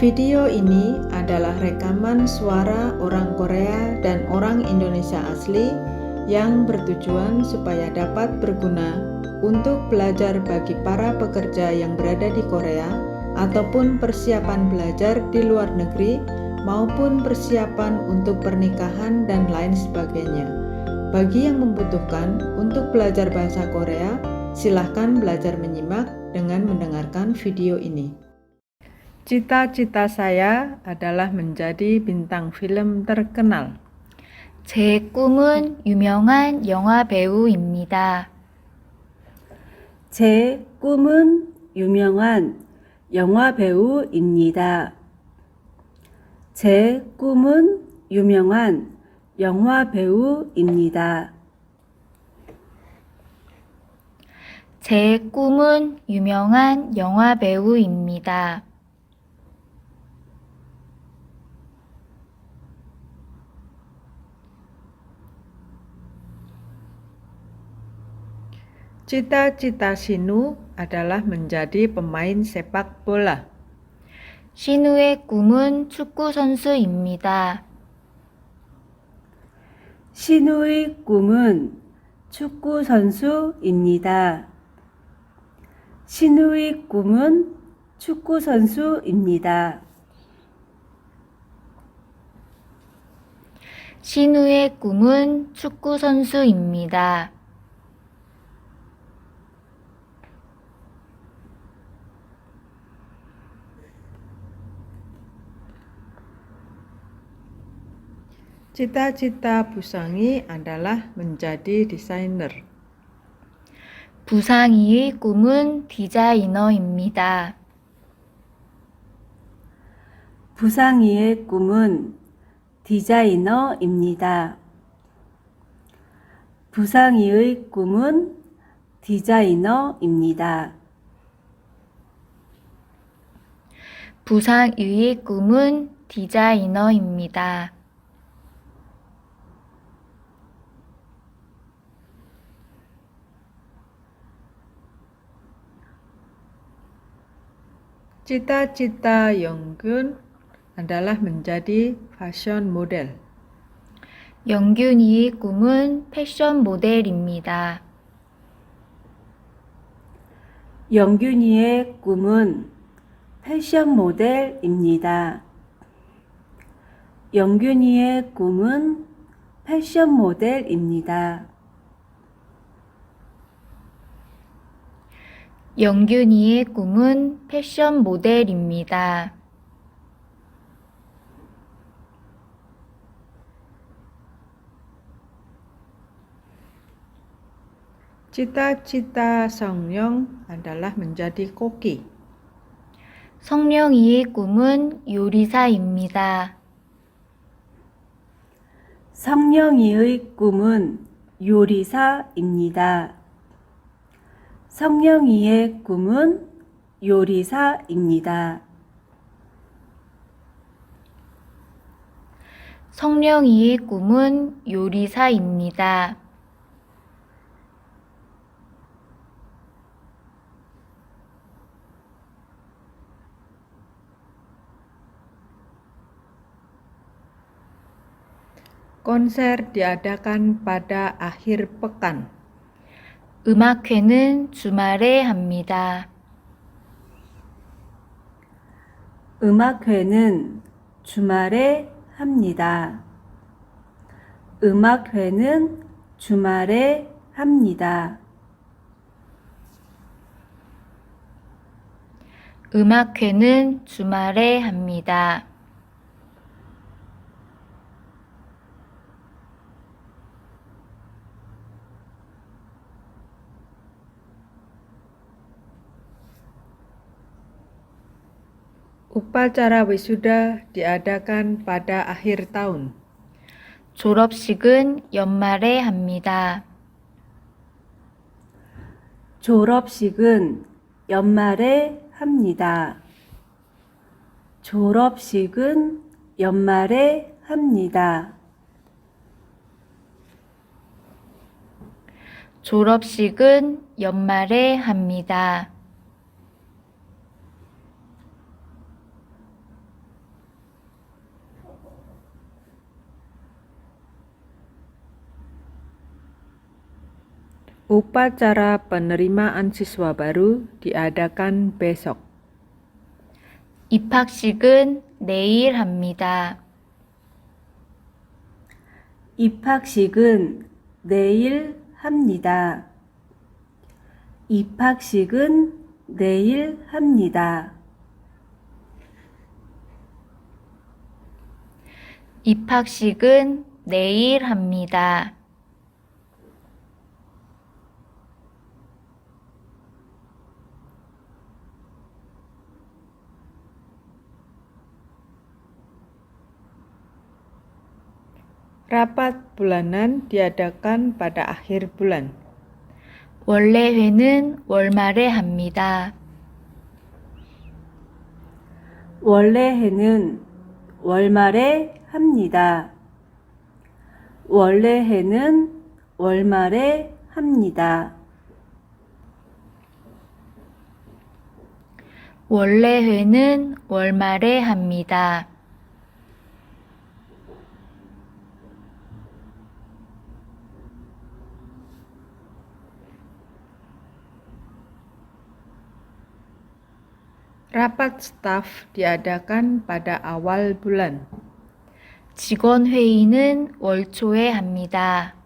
Video ini adalah rekaman suara orang Korea dan orang Indonesia asli yang bertujuan supaya dapat berguna untuk belajar bagi para pekerja yang berada di Korea ataupun persiapan belajar di luar negeri maupun persiapan untuk pernikahan dan lain sebagainya. Bagi yang membutuhkan untuk belajar bahasa Korea, silahkan belajar menyimak dengan mendengarkan video ini. Cita-cita saya adalah menjadi bintang film terkenal. 제 꿈은 유명한 영화 배우입니다. 제 꿈은 유명한 영화 배우입니다. 제 꿈은 유명한 영화 배우입니다. 제 꿈은 유명한 영화 배우입니다. Cita-cita Sinu adalah menjadi pemain sepak bola. 신우의 꿈은 축구 선수입니다. 신우의 꿈은 축구 선수입니다. 신우의 꿈은 축구 선수입니다. 신우의 꿈은 축구 선수입니다. Cita-cita Busangi adalah menjadi desainer. 부상이의 꿈은 디자이너입니다. 부상이의 꿈은 디자이너입니다. 부상이의 꿈은 디자이너입니다. 부상이의 꿈은 디자이너입니다. Cita-cita Yongkyun adalah menjadi fashion model. 영균이의 꿈은 패션 모델입니다. 영균이의 꿈은 패션 모델입니다. 영균이의 꿈은 패션 모델입니다. 영균이의 꿈은 패션 모델입니다. Cita-cita Songyong adalah menjadi koki. 성령이의 꿈은 요리사입니다. 성령이의 꿈은 요리사입니다. 성령이의 꿈은 요리사입니다. 성령이의 꿈은 요리사입니다. Konser diadakan pada akhir pekan. 음악회는 주말에 합니다. 음악회는 주말에 합니다. 음악회는 주말에 합니다. 음악회는 주말에 합니다. Upacara wisuda diadakan pada akhir tahun. 졸업식은 연말에 합니다. 졸업식은 연말에 합니다. 졸업식은 연말에 합니다. 졸업식은 연말에 합니다. Upacara penerimaan siswa baru diadakan besok. 입학식은 내일 합니다. 입학식은 내일 합니다. 입학식은 내일 합니다. 입학식은 내일 합니다. Rapat bulanan diadakan pada akhir bulan. 원래 회는 월말에 합니다. 원래 해는 월말에 합니다. 원래 해는 월말에 합니다. 원래 회는 월말에 합니다. Rapat staf diadakan pada awal bulan. 직원 회의는 월 초에 합니다.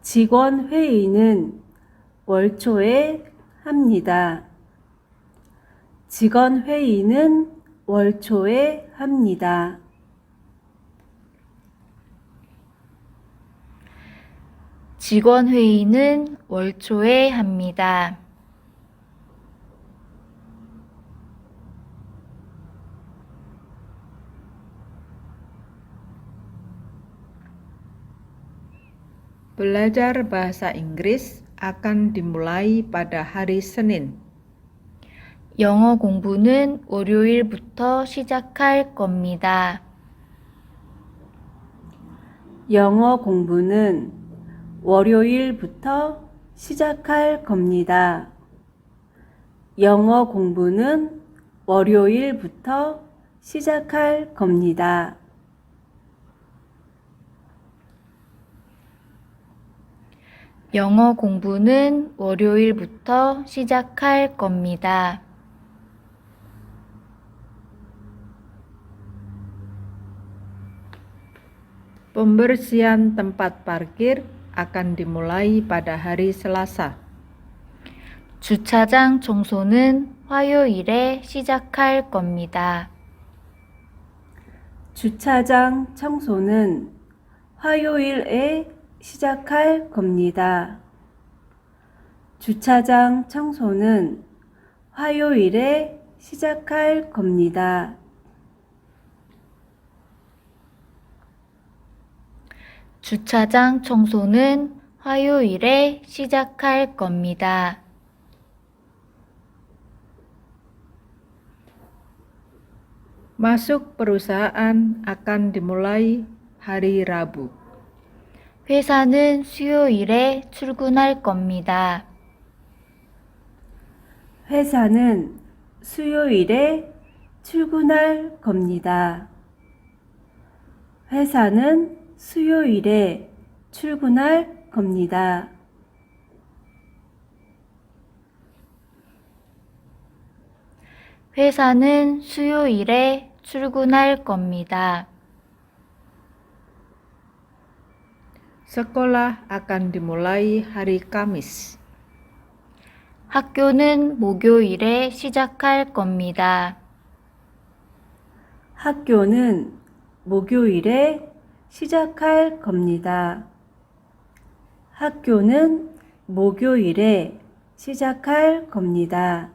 직원 회의는 월 초에 합니다. 직원 회의는 월 초에 합니다. 직원 회의는 월 초에 합니다. Belajar bahasa Inggris akan dimulai pada hari Senin. 영어 공부는 월요일부터 시작할 겁니다. 영어 공부는 월요일부터 시작할 겁니다. 영어 공부는 월요일부터 시작할 겁니다. 영어 공부는 월요일부터 시작할 겁니다. Pembersihan tempat parkir akan dimulai pada hari Selasa. 주차장 청소는 화요일에 시작할 겁니다. 주차장 청소는 화요일에 시작할 겁니다. 주차장 청소는 화요일에 시작할 겁니다. 주차장 청소는 화요일에 시작할 겁니다. Masuk perusahaan akan dimulai hari Rabu. 회사는 수요일에 출근할 겁니다. 회사는 수요일에 출근할 겁니다. 회사는 수요일에 출근할 겁니다. 회사는 수요일에 출근할 겁니다. Sekolah akan dimulai hari Kamis. 학교는 목요일에 시작할 겁니다. 학교는 목요일에 시작할 겁니다. 학교는 목요일에 시작할 겁니다.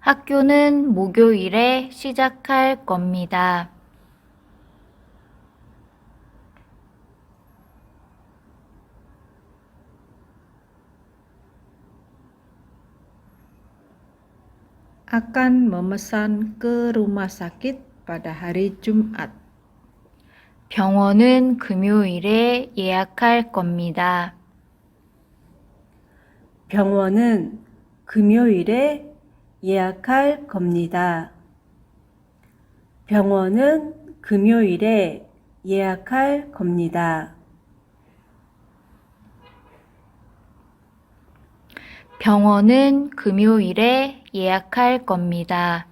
학교는 목요일에 시작할 겁니다. Akan memesan ke rumah sakit pada hari Jumat. 병원은 금요일에 예약할 겁니다. 병원은 금요일에 예약할 겁니다. 병원은 금요일에 예약할 겁니다. 병원은 금요일에 예약할 겁니다.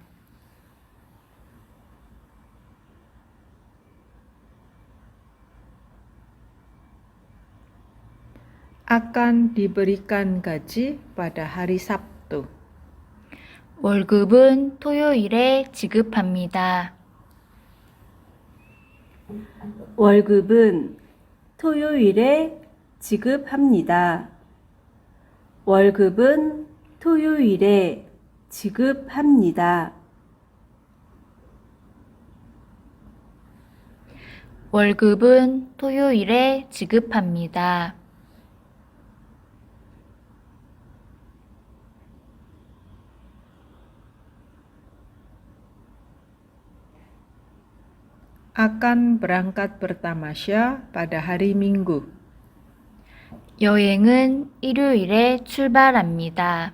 Akan diberikan gaji pada hari Sabtu. 월급은 토요일에 지급합니다. 월급은 토요일에 지급합니다. 월급은 토요일에 지급합니다. 월급은 토요일에 지급합니다. Akan berangkat bertamasya pada hari Minggu. 여행은 일요일에 출발합니다.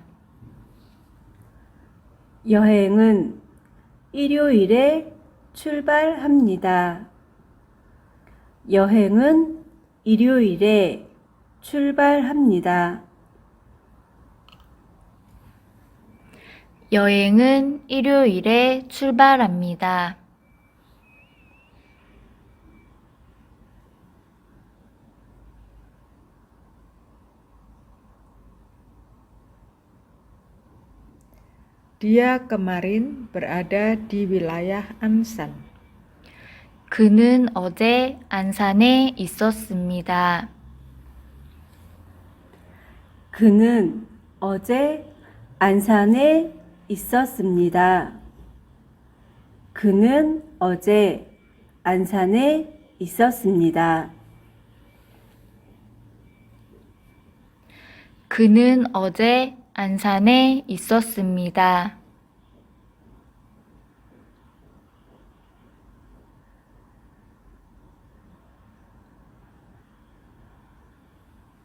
여행은 일요일에 출발합니다. 여행은 일요일에 출발합니다. 여행은 일요일에 출발합니다. Dia kemarin berada di wilayah Ansan. 그는 어제 안산에 있었습니다. 그는 어제 안산에 있었습니다. 그는 어제 안산에 있었습니다. 그는 어제 안산에 있었습니다.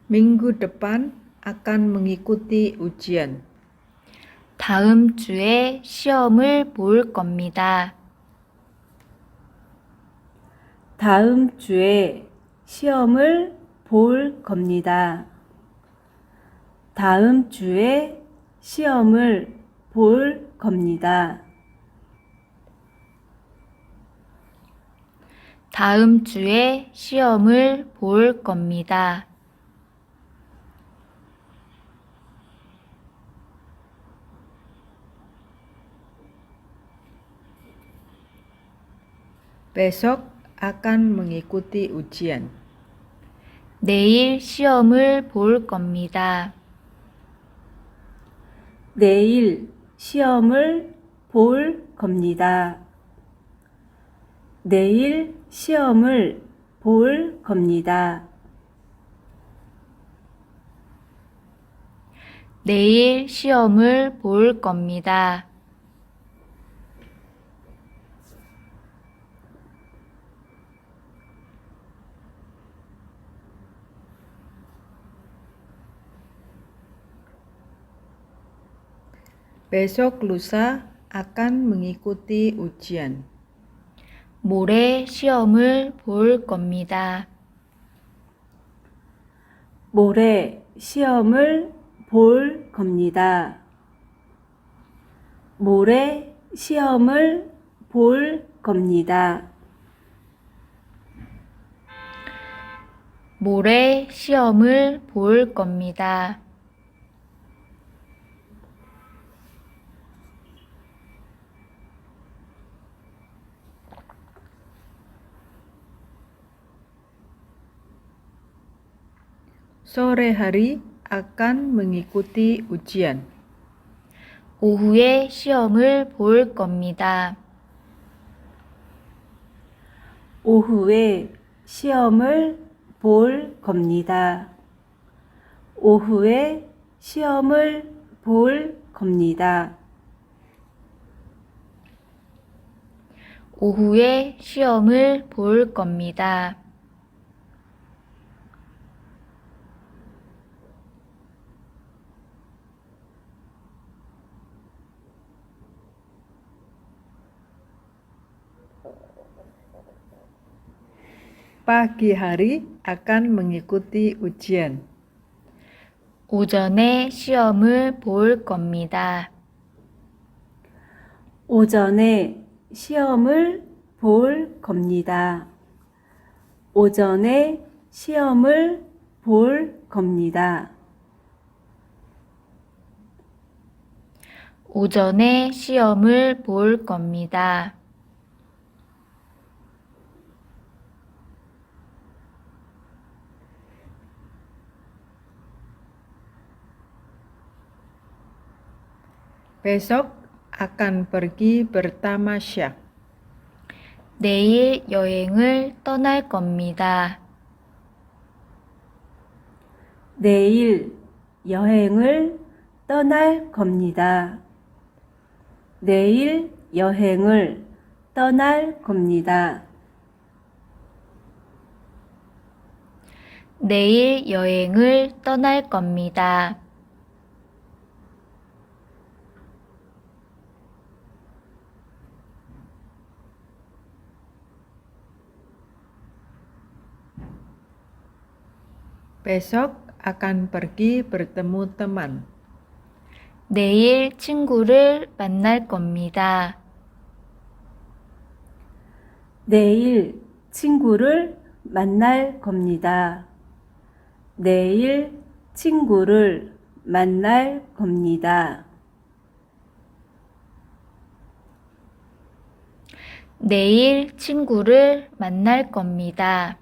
Minggu depan akan mengikuti ujian. 다음 주에 시험을 볼 겁니다. 다음 주에 시험을 볼 겁니다. 다음 주에 시험을 볼 겁니다. 다음 주에 시험을 볼 겁니다. Besok akan mengikuti ujian. 내일 시험을 볼 겁니다. 내일 시험을 볼 겁니다. 내일 시험을 볼 겁니다. 내일 시험을 볼 겁니다. Besok lusa akan mengikuti ujian. 모레 시험을 볼 겁니다. 모레 시험을 볼 겁니다. 모레 시험을 볼 겁니다. 모레 시험을 볼 겁니다. Sore hari akan mengikuti ujian. 오후에 시험을 볼 겁니다. 오후에 시험을 볼 겁니다. 오후에 시험을 볼 겁니다. 오후에 시험을 볼 겁니다. Pagi hari akan mengikuti ujian. 오전에 시험을 볼 겁니다. 오전에 시험을 볼 겁니다. 오전에 시험을 볼 겁니다. 오전에 시험을 볼 겁니다. Besok akan pergi bertamasya. 내일 여행을 떠날 겁니다. 내일 여행을 떠날 겁니다. 내일 여행을 떠날 겁니다. 내일 여행을 떠날 겁니다. Besok akan pergi bertemu teman. 내일 친구를 만날 겁니다. 내일 친구를 만날 겁니다. 내일 친구를 만날 겁니다. 내일 친구를 만날 겁니다.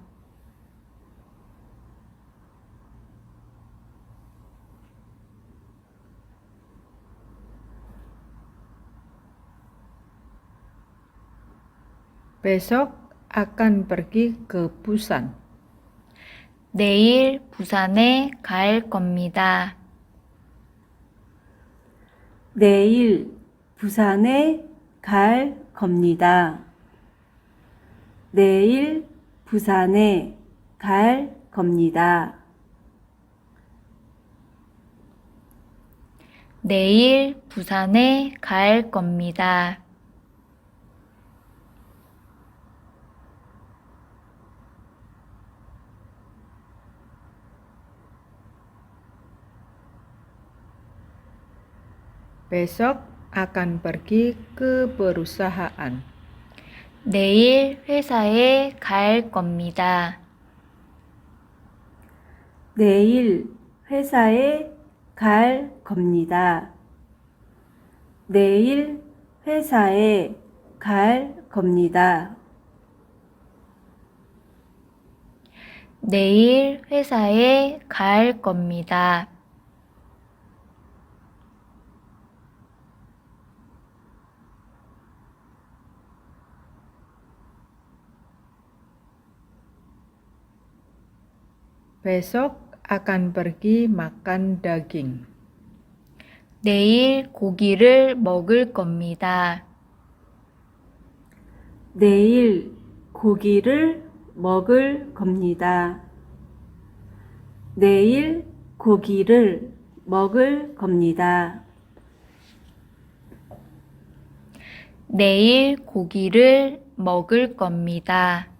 Besok akan pergi ke Busan. 내일 부산에 갈 겁니다. 내일 부산에 갈 겁니다. 내일 부산에 갈 겁니다. 내일 부산에 갈 겁니다. Besok akan pergi ke perusahaan. 내일 회사에 갈 겁니다. 내일 회사에 갈 겁니다. 내일 회사에 갈 겁니다. 내일 회사에 갈 겁니다. Besok akan pergi makan daging. 내일 고기를 먹을 겁니다. 내일 고기를 먹을 겁니다. 내일 고기를 먹을 겁니다. 내일 고기를 먹을 겁니다.